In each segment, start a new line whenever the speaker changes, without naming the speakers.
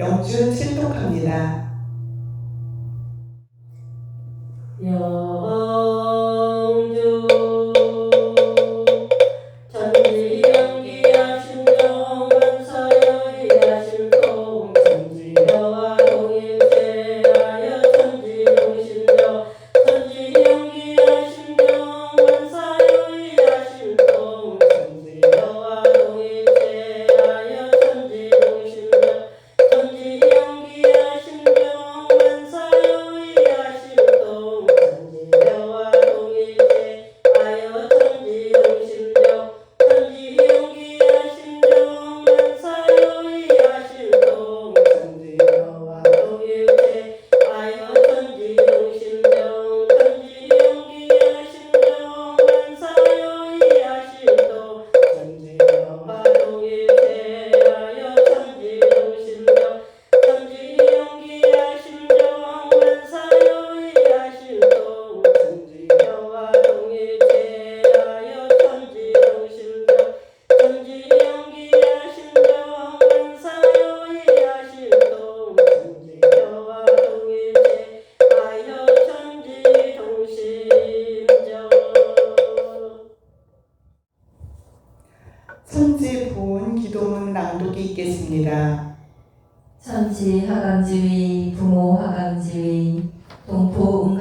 영주 칠독합니다.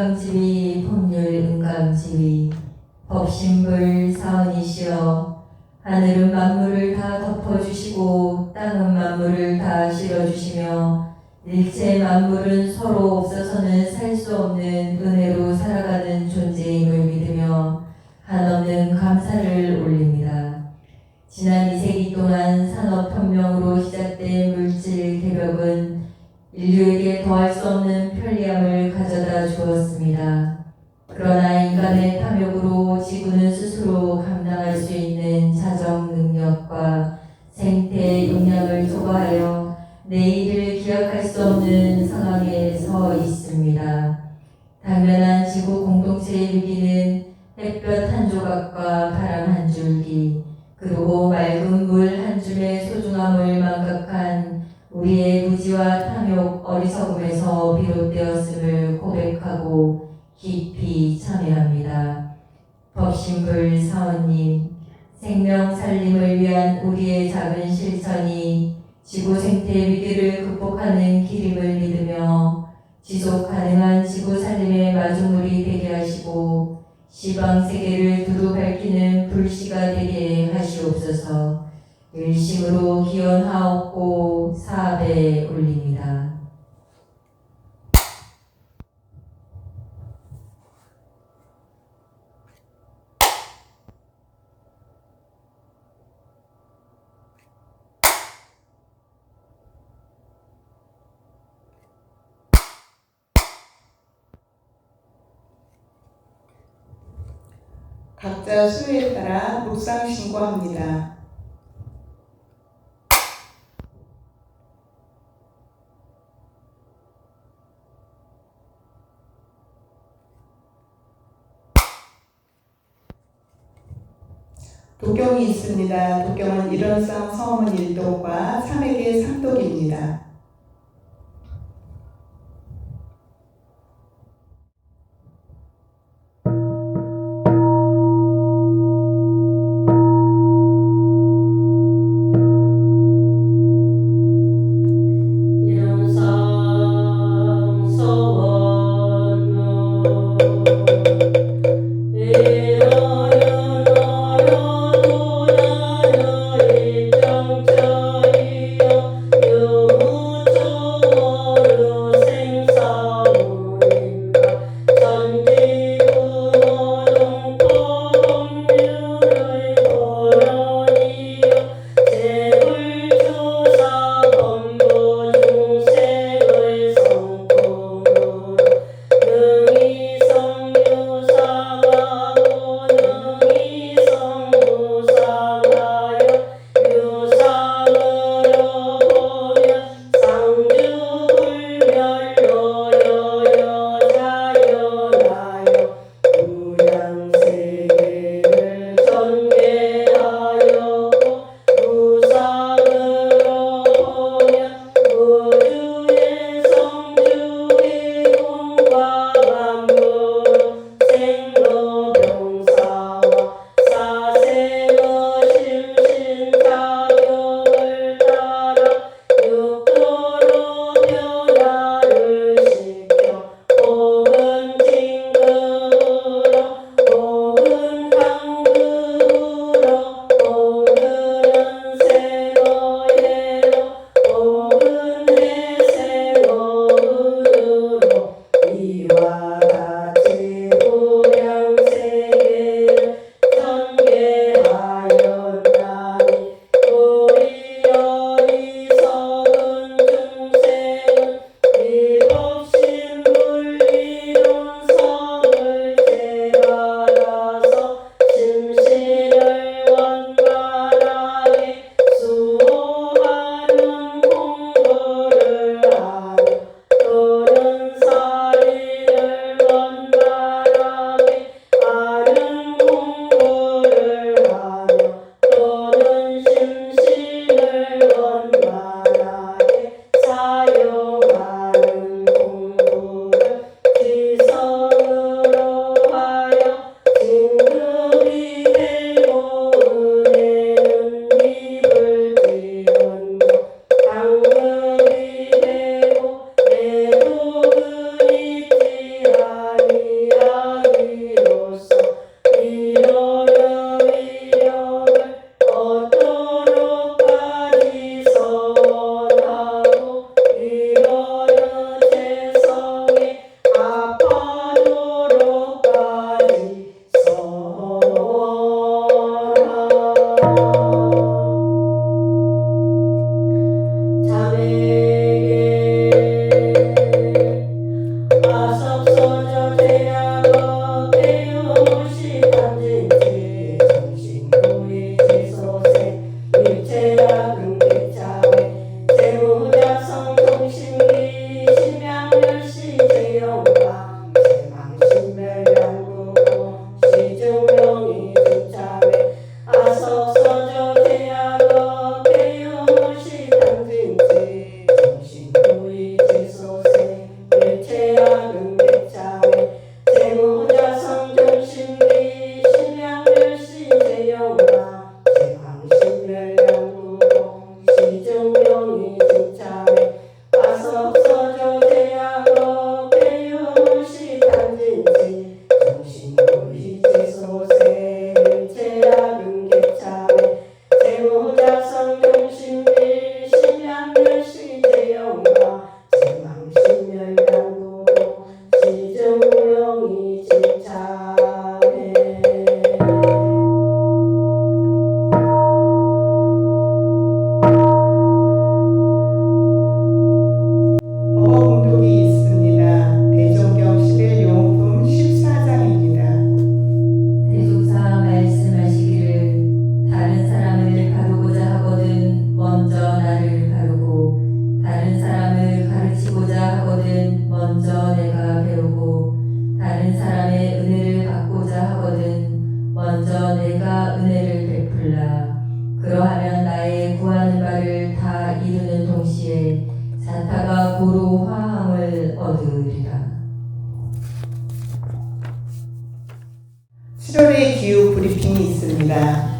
은강지위, 법률 은강지위, 법신불 사원이시여, 하늘은 만물을 다 덮어주시고 땅은 만물을 다 실어주시며 일체 만물은 서로 없어서는 살 수 없는 은혜로 살아가는 존재임을 믿으며 한없는 감사를 올립니다. 지난 2세기 동안 산업혁명으로 시작된 물질 개벽은 인류에게 더할 수 없는 가져다 주었습니다. 그러나 인간의 탐욕으로 지구는 법신불 사원님, 생명 살림을 위한 우리의 작은 실천이 지구 생태 위기를 극복하는 길임을 믿으며 지속 가능한 지구 살림의 마중물이 되게 하시고 시방 세계를 두루 밝히는 불씨가 되게 하시옵소서. 일심으로 기원하옵고 사업에 올립니다.
각자 수에 따라 묵상 신고합니다. 도경이 있습니다. 도경은 일원상 서문 일독과 삼액의 상독입니다.
먼저 내가 배우고 다른 사람의 은혜를 받고자 하거든 먼저 내가 은혜를 베풀라 그러하면 나의 구하는 바를 다 이루는 동시에 자타가 고루 화함을 얻으리라
7월의 기후 브리핑이 있습니다.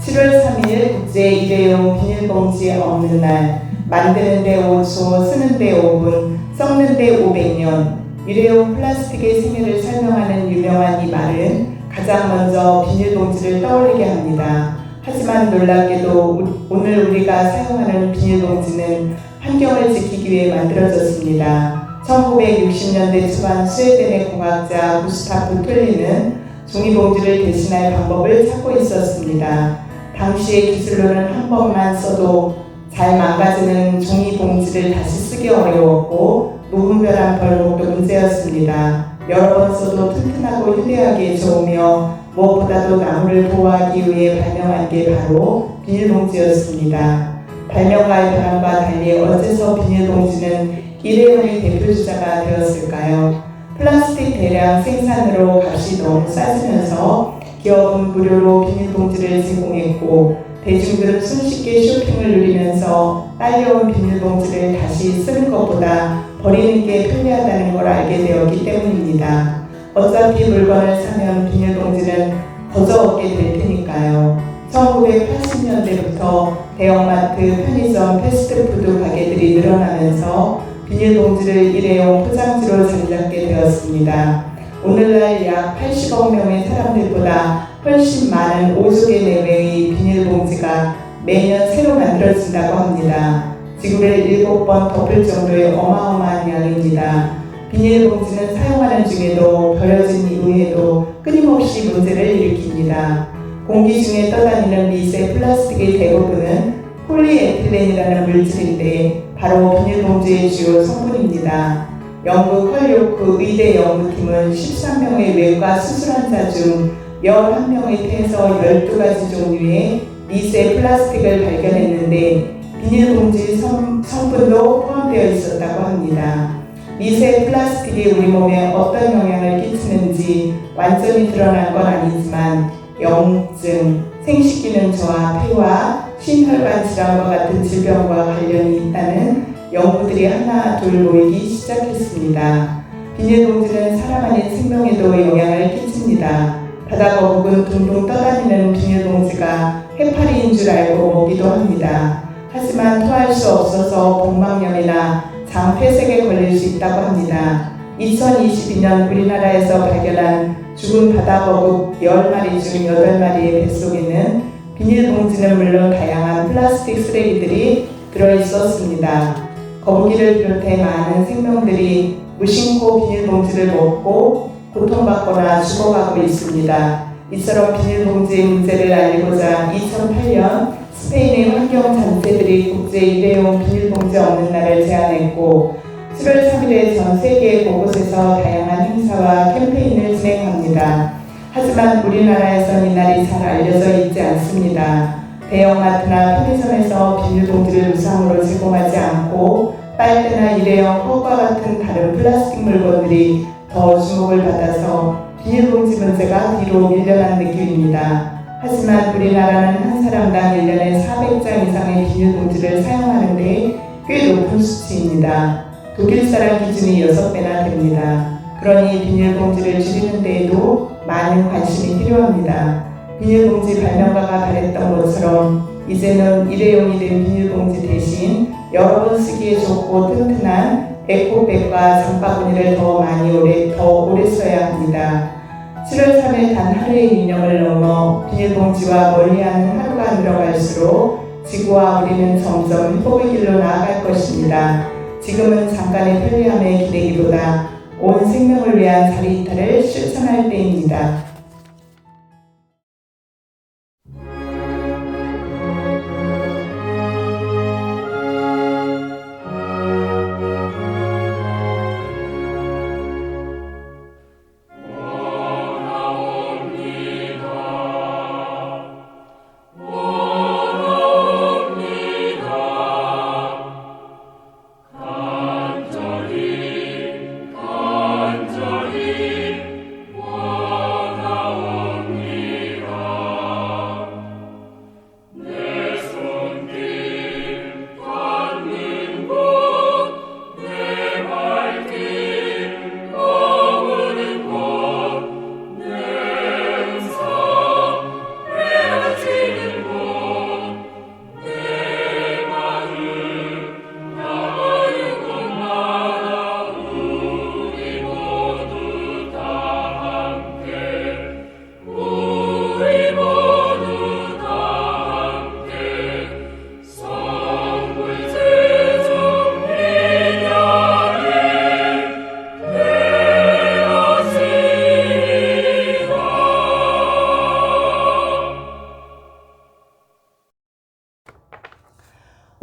7월 3일 국제 일회용 비닐봉지 없는 날 만드는데 5초, 쓰는데 5분, 썩는데 500년 일회용 플라스틱의 생애를 설명하는 유명한 이 말은 가장 먼저 비닐봉지를 떠올리게 합니다. 하지만 놀랍게도 우- 오늘 우리가 사용하는 비닐봉지는 환경을 지키기 위해 만들어졌습니다. 1960년대 초반 스웨덴의 공학자 구스타프 툴리는 종이봉지를 대신할 방법을 찾고 있었습니다. 당시의 기술로는 한 번만 써도 잘 망가지는 종이봉지를 다시 쓰기 어려웠고 무분별한 벌목도 문제였습니다. 여러 번 써도 튼튼하고 휴대하기에 좋으며 무엇보다도 나무를 보호하기 위해 발명한 게 바로 비닐봉지였습니다. 발명가의 바람과 달리 어째서 비닐봉지는 일회용의 대표주자가 되었을까요? 플라스틱 대량 생산으로 값이 너무 싸지면서 기업은 무료로 비닐봉지를 제공했고 대중들은 손쉽게 쇼핑을 누리면서 딸려온 비닐봉지를 다시 쓰는 것보다 버리는 게 편리하다는 걸 알게 되었기 때문입니다. 어차피 물건을 사면 비닐봉지는 거저 얻게 될 테니까요. 1980년대부터 대형마트, 편의점, 패스트푸드 가게들이 늘어나면서 비닐봉지를 일회용 포장지로 잡게 되었습니다. 오늘날 약 80억 명의 사람들보다 훨씬 많은 5조개 내외의 비닐봉지가 매년 새로 만들어진다고 합니다. 지구를 7번 덮을 정도의 어마어마한 양입니다. 비닐봉지는 사용하는 중에도 버려진 이후에도 끊임없이 문제를 일으킵니다. 공기 중에 떠다니는 미세 플라스틱의 대부분은 폴리에틸렌이라는 물질인데 바로 비닐봉지의 주요 성분입니다. 영국 컬리오크 의대 연구팀은 13명의 외과 수술환자 중 11명의 폐에서 12가지 종류의 미세 플라스틱을 발견했는데 비닐봉지 성, 성분도 포함되어 있었다고 합니다. 미세 플라스틱이 우리 몸에 어떤 영향을 끼치는지 완전히 드러난 건 아니지만 영증, 생식기능 저하, 폐와 심혈관 질환과 같은 질병과 관련이 있다는 연구들이 하나 둘 모이기 시작했습니다. 비닐봉지는 사람 아닌 생명에도 영향을 끼칩니다. 바다 거북은 둥둥 떠다니는 비닐봉지가 해파리인 줄 알고 먹기도 합니다. 하지만 토할 수 없어서 복막염이나 장 폐색에 걸릴 수 있다고 합니다. 2022년 우리나라에서 발견한 죽은 바다거북 10마리 중 8마리의 뱃속에는 비닐봉지는 물론 다양한 플라스틱 쓰레기들이 들어있었습니다. 거북이를 비롯해 많은 생명들이 무심코 비닐봉지를 먹고 고통받거나 죽어가고 있습니다. 이처럼 비닐봉지의 문제를 알리고자 2008년 스페인의 환경 단체들이 국제 일회용 비닐봉지 없는 날을 제안했고 7월 3일에 전 세계 곳곳에서 다양한 행사와 캠페인을 진행합니다. 하지만 우리나라에선 이 날이 잘 알려져 있지 않습니다. 대형마트나 편의점에서 비닐봉지를 무상으로 제공하지 않고 빨대나 일회용 컵과 같은 다른 플라스틱 물건들이 더 주목을 받아서 비닐봉지 문제가 뒤로 밀려난 느낌입니다. 하지만 우리나라는 한 사람당 1년에 400장 이상의 비닐봉지를 사용하는데 꽤 높은 수치입니다. 독일 사람 기준이 6배나 됩니다. 그러니 비닐봉지를 줄이는 데에도 많은 관심이 필요합니다. 비닐봉지 발명가가 바랬던 것처럼 이제는 일회용이 된 비닐봉지 대신 여러 번 쓰기에 좋고 튼튼한 에코백과 장바구니를 더 많이 오래 더 오래 써야 합니다. 7월 3일 단 하루의 유념을 넘어 비닐봉지와 멀리하는 하루가 늘어갈수록 지구와 우리는 점점 회복의 길로 나아갈 것입니다. 지금은 잠깐의 편리함에 기대기보다 온 생명을 위한 자리 이탈을 실천할 때입니다.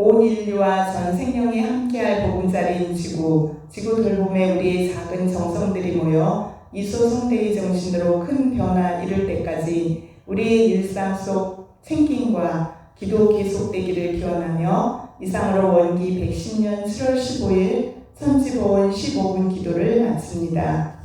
온 인류와 전 생명이 함께할 보금자리인 지구, 지구 돌봄에 우리의 작은 정성들이 모여 이소성대의 정신으로 큰 변화 이룰 때까지 우리의 일상 속 챙김과 기도 계속되기를 기원하며 이상으로 원기 110년 7월 15일 천지보원 15분 기도를 마칩니다.